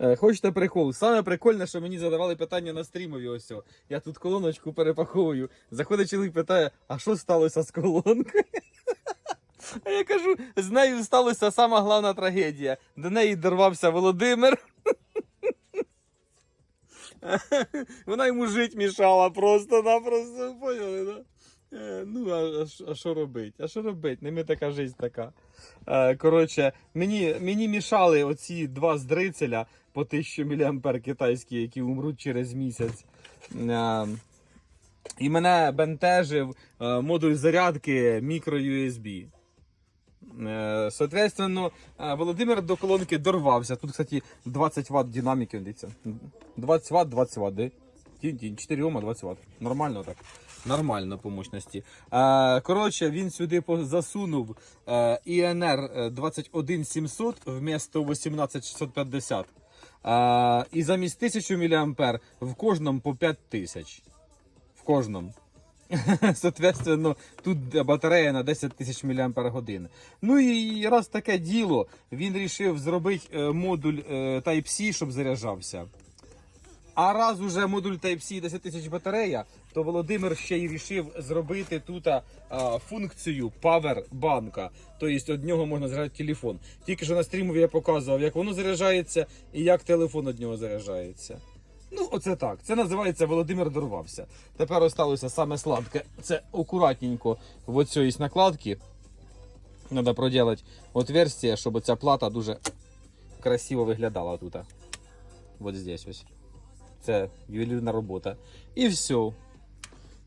Е, Хочете прикол? Саме прикольне, що мені задавали питання на стрімові. Ось. о. Я тут колоночку перепаковую. Заходить чоловік питає, а що сталося з колонкою? А я кажу, з нею сталася сама головна трагедія. До неї дорвався Володимир. Вона йому жить мішала просто-напросто. Поняли, да? Е, Ну, а, що- а робить? А що робить? Не ми така жизнь така. Е, коротше, мені, мені мішали оці два здрицеля по 1000 мА китайські, які умруть через місяць. Е, і мене бентежив модуль зарядки. Е, Соответственно, Володимир до колонки дорвався. Тут, кстати, 20 Вт динаміки, дивіться. 20 Вт, 20 Вт, 4 Ома, 20 Вт. Нормально так. Нормально по мощності. Е, коротше, він сюди засунув е, INR 21700 вмісто 18650. Е, і замість 1000 мА в кожному по 5000. В кожному. Соответственно, тут батарея на 10 тисяч мАч. Ну і раз таке діло, він вирішив зробити е, модуль е, Type-C, щоб заряджався. А раз уже модуль Type-C 10 тисяч батарея, то Володимир ще й вирішив зробити тут а, функцію Power-банка. Тобто від нього можна заряджати телефон. Тільки що на стрімові я показував, як воно заряджається і як телефон від нього заряджається. Ну, оце так. Це називається Володимир дорвався. Тепер осталося саме сладке. Це акуратненько в оцій накладці. Треба проділити отверстие, щоб ця плата дуже красиво виглядала тут. От здесь ось. Це ювелірна робота. І все.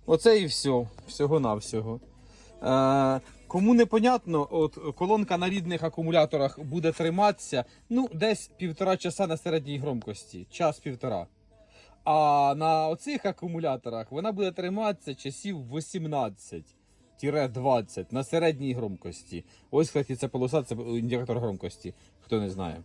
Оце і все. Всього-навсього. Е, кому непонятно, от колонка на рідних акумуляторах буде триматися ну, десь півтора часа на середній громкості. Час-півтора. А на оцих акумуляторах вона буде триматися часів 18-20 на середній громкості. Ось, кстати, це полоса, це індикатор громкості, хто не знає.